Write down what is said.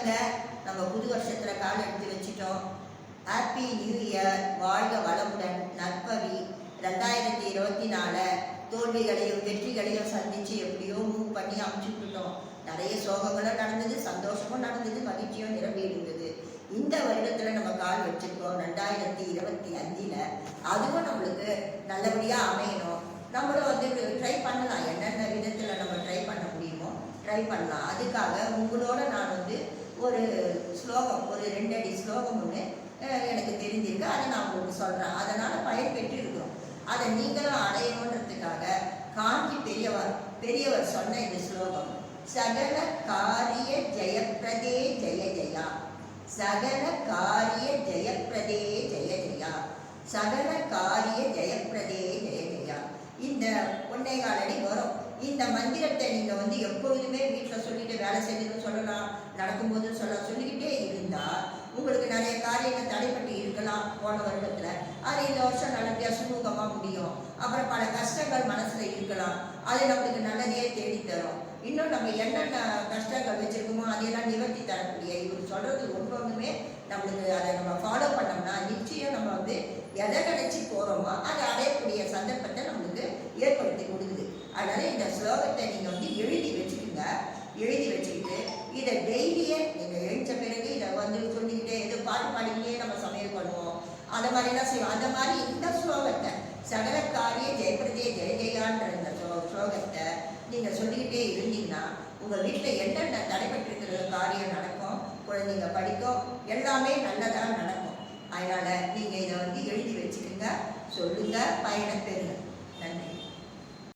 வணக்கங்க நம்ம புது வருஷத்துல கால் எடுத்து வச்சிட்டோம். ஹாப்பி நியூ இயர் வாழ்க வளமுடன் நற்பவி. ரெண்டாயிரத்தி இருபத்தி நாலு தோல்விகளையும் வெற்றிகளையும் சந்திச்சு எப்படியோ மூவ் பண்ணி அமைச்சு நிறைய சோகங்களும் நடந்தது சந்தோஷமும் நடந்தது மகிழ்ச்சியும் நிரம்பி இருந்தது. இந்த வருடத்துல நம்ம கால் வச்சிருக்கோம் ரெண்டாயிரத்தி இருபத்தி அஞ்சுல. அதுவும் நம்மளுக்கு நல்லபடியா அமையணும். நம்மளும் வந்து ட்ரை பண்ணலாம். என்னென்ன விதத்துல நம்ம ட்ரை பண்ண முடியுமோ ட்ரை பண்ணலாம். அதுக்காக உங்களோட நான் வந்து ஒரு ஸ்லோகம் ஒரு ரெண்டடி ஸ்லோகம் ஒன்று எனக்கு தெரிஞ்சிருக்கு. அதை நான் உங்களுக்கு சொல்கிறேன் அதனால் பயன் பெற்றிருக்கிறோம். அதை நீங்களும் அடையணுன்றதுக்காக காஞ்சி பெரியவர் பெரியவர் சொன்ன இந்த ஸ்லோகம் சகல காரிய ஜெயப்பிரதே ஜெய ஜெயா சகல காரிய ஜெயப்பிரதே ஜெய ஜெயா சகல காரிய ஜெயப்பிரதே ஜெய ஜெயா. இந்த ஒன்னே காலடி வரும். இந்த மந்திரத்தை நீங்கள் வந்து எப்பொழுதுமே வீட்டில் சொல்லி வேலை செய்யணும்னு சொல்லலாம் நடக்கும்போது சொல்ல சொல்லிக்கிட்டே இருந்தா உங்களுக்கு நிறைய காரியங்கள் தடைப்பட்டு இருக்கலாம் போன வருடத்துல. அது இந்த வருஷம் நல்லபடியா சுமூகமா முடியும். அப்புறம் பல கஷ்டங்கள் மனசுல இருக்கலாம். அது நம்மளுக்கு நல்லதையே தேடித்தரும். இன்னும் நம்ம என்னென்ன கஷ்டங்கள் வச்சிருக்கோமோ அதையெல்லாம் நிவர்த்தி தரக்கூடிய இவர் சொல்றது ஒவ்வொன்றுமே ஒன்றுமே நம்மளுக்கு அதை நம்ம ஃபாலோ பண்ணோம்னா நிச்சயம் நம்ம வந்து எதை நினைச்சு போறோமோ அதை அடையக்கூடிய சந்தர்ப்பத்தை நம்மளுக்கு ஏற்படுத்தி கொடுக்குது. அதனால இந்த ஸ்லோகத்தை நீங்க வந்து எழுதி வச்சுக்கோங்க. எழுதி இதை டெய்லியே நீங்கள் எழுந்த பிறகு இதை வந்து சொல்லிக்கிட்டே எது பாட்டு பாடிக்கிட்டே நம்ம சமையல் பண்ணுவோம். அந்த மாதிரிலாம் செய்வோம். அந்த மாதிரி இந்த ஸ்லோகத்தை சகலக்காரிய ஜெயபிரதே ஜெய ஜெயான்ற இந்த ஸ்லோகத்தை நீங்கள் சொல்லிக்கிட்டே இருந்தீங்கன்னா உங்கள் வீட்டில் என்னென்ன தடைபட்டிருக்கிற காரியம் நடக்கும் குழந்தைங்க படிக்கும் எல்லாமே நல்லதாக நடக்கும். அதனால் நீங்கள் இதை வந்து எழுதி வச்சுக்கோங்க சொல்லுங்கள் பயணம் நன்றி.